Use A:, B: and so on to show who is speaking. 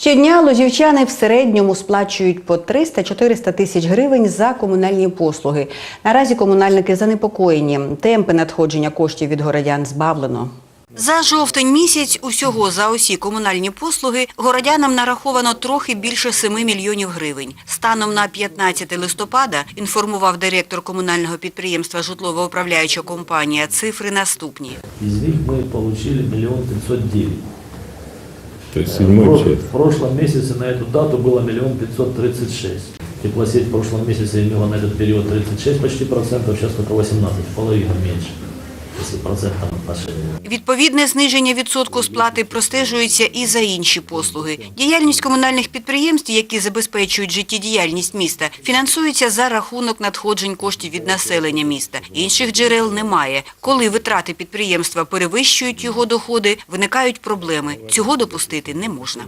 A: Щодня лозівчани в середньому сплачують по 300-400 тисяч гривень за комунальні послуги. Наразі комунальники занепокоєні. Темпи надходження коштів від городян збавлено. За жовтень місяць усього за усі комунальні послуги городянам нараховано трохи більше 7 мільйонів гривень. Станом на 15 листопада, інформував директор комунального підприємства «Житлово-управляюча компанія», цифри наступні.
B: Из них мы получили миллион пятьсот девять.
C: То есть
B: В
C: седьмой
B: про-
C: часть.
B: В прошлом месяце на эту дату было миллион пятьсот тридцать шесть. Теплосеть в прошлом месяце имела на этот период 36 почти процентов, сейчас только 18, в половину меньше,
A: Відповідне зниження відсотку сплати простежується і за інші послуги. Діяльність комунальних підприємств, які забезпечують життєдіяльність міста, фінансується за рахунок надходжень коштів від населення міста. Інших джерел немає. Коли витрати підприємства перевищують його доходи, виникають проблеми. Цього допустити не можна.